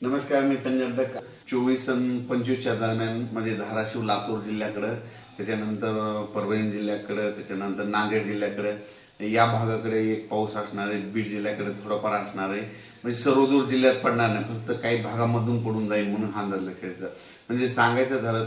नमस्कार मी पंजाब दत्त चोवीस आणि पंचवीसच्या दरम्यान म्हणजे धाराशिव लातूर जिल्ह्याकडं त्याच्यानंतर परभणी जिल्ह्याकडं त्याच्यानंतर नांदेड जिल्ह्याकडं या भागाकडे एक पाऊस असणार आहे बीड जिल्ह्याकडे थोडाफार असणार आहे. म्हणजे सर्वदूर जिल्ह्यात पडणार नाही फक्त काही भागामधून पडून जाईल म्हणून हा अंदाज लक्षात म्हणजे सांगायचं झालं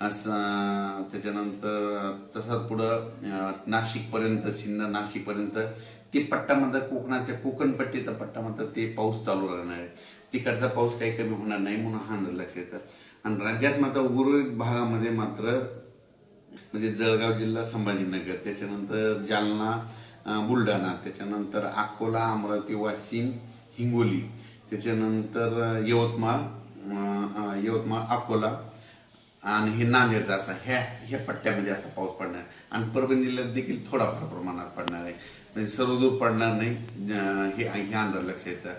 असं त्याच्यानंतर तसंच पुढं नाशिकपर्यंत सिन्नर नाशिकपर्यंत ते पट्टा म्हणतात कोकणाच्या कोकणपट्टीचा पट्टा म्हणतात ते पाऊस चालू राहणार आहे. तिकडचा पाऊस काही कमी होणार नाही म्हणून हा अंदाज लक्षात येतं आणि राज्यात मात्र उर्वरित भागामध्ये मात्र म्हणजे जळगाव जिल्हा संभाजीनगर त्याच्यानंतर जालना बुलढाणा त्याच्यानंतर अकोला अमरावती वाशिम हिंगोली त्याच्यानंतर यवतमाळ यवतमाळ अकोला आणि हे नांदेडचा असा ह्या ह्या पट्ट्यामध्ये असा पाऊस पडणार आहे. आणि परभणी जिल्ह्यात देखील थोडाफार प्रमाणात पडणार आहे म्हणजे सर्वदूर पडणार नाही हे हे अंदाज लक्षात येतं